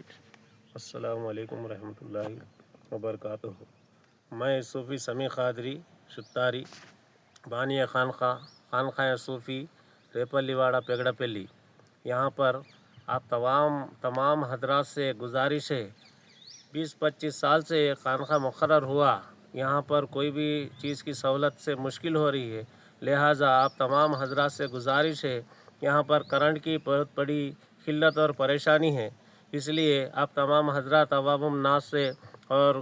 علیکم۔ السلام علیکم ورحمۃ اللہ وبرکاتہ۔ میں صوفی سمیع قادری شتاری بانی خانقاہ خانخواہ صوفی ریپلی واڑہ پیگڑا پلی۔ یہاں پر آپ تمام تمام حضرات سے گزارش ہے، بیس، پچیس سال سے خانخواہ مقرر ہوا۔ یہاں پر کوئی بھی چیز کی سہولت سے مشکل ہو رہی ہے۔ لہٰذا آپ تمام حضرات سے گزارش ہے، یہاں پر کرنٹ کی بہت بڑی قلت اور پریشانی ہے۔ اس لیے آپ تمام حضرات عوام الناس سے اور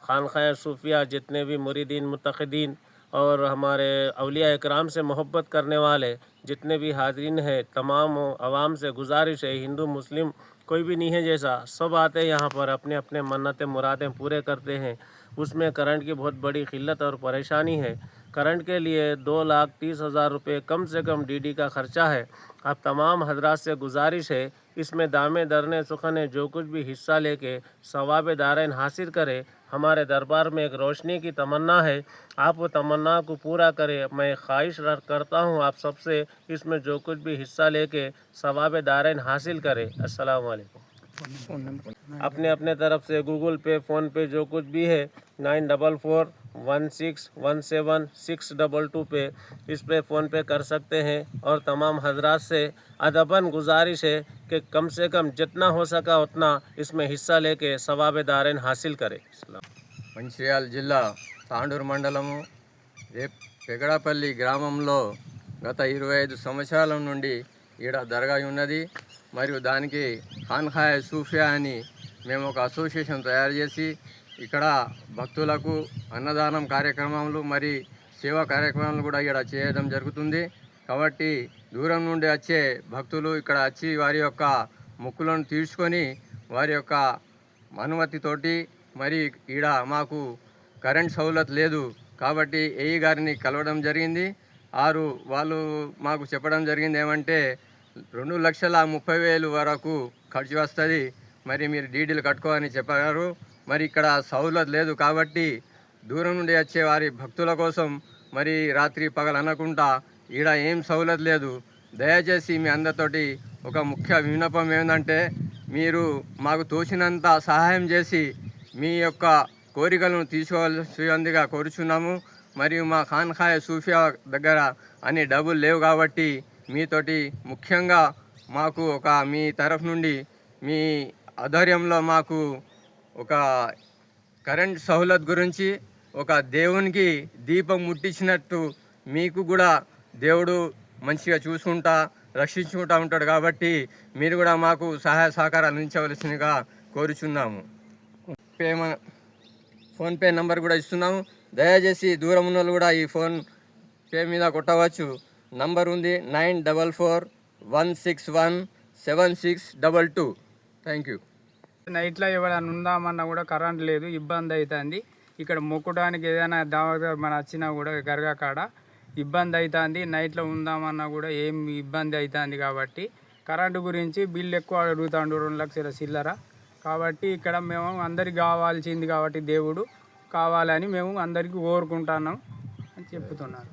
خانقاہ صوفیہ جتنے بھی مریدین، متقدین اور ہمارے اولیاء اکرام سے محبت کرنے والے جتنے بھی حاضرین ہیں، تمام عوام سے گزارش ہے، ہندو، مسلم، کوئی بھی نہیں ہے جیسا، سب آتے ہیں یہاں پر اپنے اپنے منتیں، مرادیں پورے کرتے ہیں۔ اس میں کرنٹ کی بہت بڑی قلت اور پریشانی ہے۔ کرنٹ کے لیے دو لاکھ تیس ہزار روپے کم سے کم ڈی ڈی کا خرچہ ہے۔ اب تمام حضرات سے گزارش ہے، اس میں دامے درنے سخنے جو کچھ بھی حصہ لے کے ثواب دارین حاصل کرے، ہمارے دربار میں ایک روشنی کی تمنا ہے۔ آپ وہ تمنا کو پورا کرے، میں خواہش کرتا ہوں آپ سب سے اس میں جو کچھ بھی حصہ لے کے ثواب دارین حاصل کرے۔ السلام علیکم۔ اپنے اپنے طرف سے گوگل پے، فون پے جو کچھ بھی ہے، نائن ڈبل فور ون سکس ون سیون سکس ڈبل ٹو پہ اس پہ فون پہ کر سکتے ہیں اور تمام حضرات سے ادباً گزارش ہے کہ کم سے کم جتنا ہو سکا اتنا اس میں حصہ لے کے ثواب دارین حاصل کرے۔ منشریال جلہ تانڈور کریں بنسیل جل تا مو پیگڑاپلی گرام گت اردو سوتر نیو یہ درگی مجھے دا کی خان خائے سوفیانی میم اسوسیشن تیار جیسی ఇక్కడ భక్తులకు అన్నదానం కార్యక్రమాలు మరి సేవా కార్యక్రమాలు కూడా ఇక్కడ చేయడం జరుగుతుంది. కాబట్టి దూరం నుండి వచ్చే భక్తులు ఇక్కడ వచ్చి వారి యొక్క మొక్కులను తీర్చుకొని వారి యొక్క అనుమతితోటి మరి ఈడ మాకు కరెంట్ సౌలత్ లేదు కాబట్టి ఏఈ గారిని కలవడం జరిగింది. ఆరు వాళ్ళు మాకు చెప్పడం జరిగింది ఏమంటే రెండు లక్షల ముప్పై వేలు వరకు ఖర్చు వస్తుంది. మరి మీరు డీడీలు కట్టుకోవాలని చెప్పారు. మరి ఇక్కడ సౌలత్ లేదు కాబట్టి దూరం నుండి వచ్చే వారి భక్తుల కోసం మరి రాత్రి పగలు అనకుండా ఈడ ఏం సౌలత్ లేదు. దయచేసి మీ అందరితోటి ఒక ముఖ్య విన్నపం ఏంటంటే మీరు మాకు తోచినంత సహాయం చేసి మీ యొక్క కోరికలను తీసుకోవాల్సిందిగా కోరుచున్నాము. మరియు మా ఖాన్ఖాయ సూఫియా దగ్గర అన్ని డబ్బులు లేవు కాబట్టి మీతోటి ముఖ్యంగా మాకు ఒక మీ తరఫు నుండి మీ ఆధ్వర్యంలో మాకు ఒక కరెంట్ సహులత్ గురించి ఒక దేవునికి దీపం ముట్టించినట్టు మీకు కూడా దేవుడు మంచిగా చూసుకుంటా రక్షించుకుంటా ఉంటాడు కాబట్టి మీరు కూడా మాకు సహాయ సహకారాలు అందించవలసినగా కోరుచున్నాము. పే ఫోన్పే నంబర్ కూడా ఇస్తున్నాము. దయచేసి దూరం ఉన్న వాళ్ళు కూడా ఈ ఫోన్ పే మీద కొట్టవచ్చు. నంబర్ ఉంది nine double four one six one seven six double two. Thank you. నైట్లో ఎవరైనా ఉందామన్నా కూడా కరెంట్ లేదు ఇబ్బంది అవుతుంది ఇక్కడ మొక్కడానికి ఏదైనా దావా మన వచ్చినా కూడా గరగా కాడ ఇబ్బంది అవుతుంది నైట్లో ఉందామన్నా కూడా ఏం ఇబ్బంది అవుతుంది కాబట్టి కరెంటు గురించి బిల్లు ఎక్కువ అడుగుతాడు రెండు లక్షల చిల్లర. కాబట్టి ఇక్కడ మేము అందరికి కావాల్సింది కాబట్టి దేవుడు కావాలని మేము అందరికీ కోరుకుంటున్నాం అని చెప్తున్నారు.